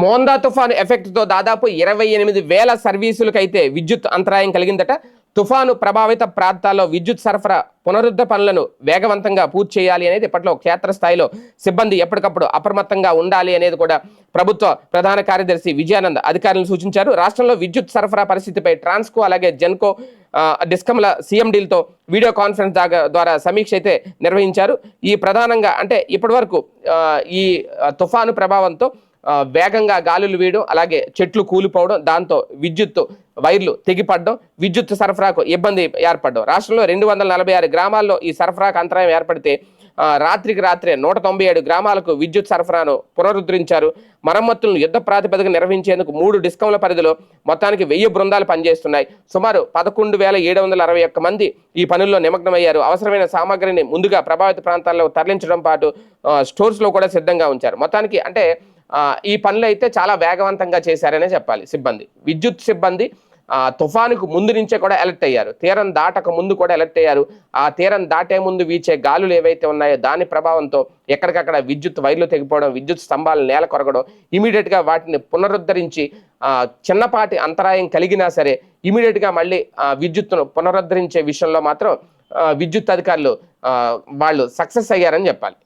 మోందా తుఫాను ఎఫెక్ట్తో దాదాపు ఇరవై ఎనిమిది వేల సర్వీసులకైతే విద్యుత్ అంతరాయం కలిగిందట. తుఫాను ప్రభావిత ప్రాంతాల్లో విద్యుత్ సరఫరా పునరుద్ధ పనులను వేగవంతంగా పూర్తి చేయాలి అనేది ఇప్పట్లో క్షేత్రస్థాయిలో సిబ్బంది ఎప్పటికప్పుడు అప్రమత్తంగా ఉండాలి అనేది కూడా ప్రభుత్వ ప్రధాన కార్యదర్శి విజయానంద్ అధికారులను సూచించారు. రాష్ట్రంలో విద్యుత్ సరఫరా పరిస్థితిపై ట్రాన్స్కో అలాగే జెన్కో డిస్కమ్ల సీఎండీలతో వీడియో కాన్ఫరెన్స్ ద్వారా సమీక్ష అయితే నిర్వహించారు. ఈ ప్రధానంగా అంటే ఇప్పటివరకు ఈ తుఫాను ప్రభావంతో వేగంగా గాలులు వీయడం అలాగే చెట్లు కూలిపోవడం దాంతో విద్యుత్ వైర్లు తెగిపడడం విద్యుత్ సరఫరాకు ఇబ్బంది ఏర్పడడం. రాష్ట్రంలో రెండు వందల నలభై ఆరు గ్రామాల్లో ఈ సరఫరాకు అంతరాయం ఏర్పడితే రాత్రికి రాత్రే నూట తొంభై ఏడు గ్రామాలకు విద్యుత్ సరఫరాను పునరుద్ధరించారు. మరమ్మతులను యుద్ధ ప్రాతిపదిక నిర్వహించేందుకు మూడు డిస్కంల పరిధిలో మొత్తానికి వెయ్యి బృందాలు పనిచేస్తున్నాయి. సుమారు పదకొండు వేల ఏడు వందల అరవై ఒక్క మంది ఈ పనుల్లో నిమగ్నమయ్యారు. అవసరమైన సామాగ్రిని ముందుగా ప్రభావిత ప్రాంతాల్లో తరలించడం పాటు స్టోర్స్లో కూడా సిద్ధంగా ఉంచారు. మొత్తానికి అంటే ఈ పనులు అయితే చాలా వేగవంతంగా చేశారనే చెప్పాలి సిబ్బంది. విద్యుత్ సిబ్బంది ఆ, తుఫానుకు ముందు నుంచే కూడా అలర్ట్ అయ్యారు. తీరం దాటక ముందు కూడా అలర్ట్ అయ్యారు. ఆ తీరం దాటే ముందు వీచే గాలులు ఏవైతే ఉన్నాయో దాని ప్రభావంతో ఎక్కడికక్కడ విద్యుత్ వైర్లు తెగిపోవడం విద్యుత్ స్తంభాలు నేల కొరగడం ఇమీడియట్గా వాటిని పునరుద్ధరించి చిన్నపాటి అంతరాయం కలిగినా సరే ఇమీడియట్గా మళ్ళీ విద్యుత్తును పునరుద్ధరించే విషయంలో మాత్రం విద్యుత్ అధికారులు వాళ్ళు సక్సెస్ అయ్యారని చెప్పాలి.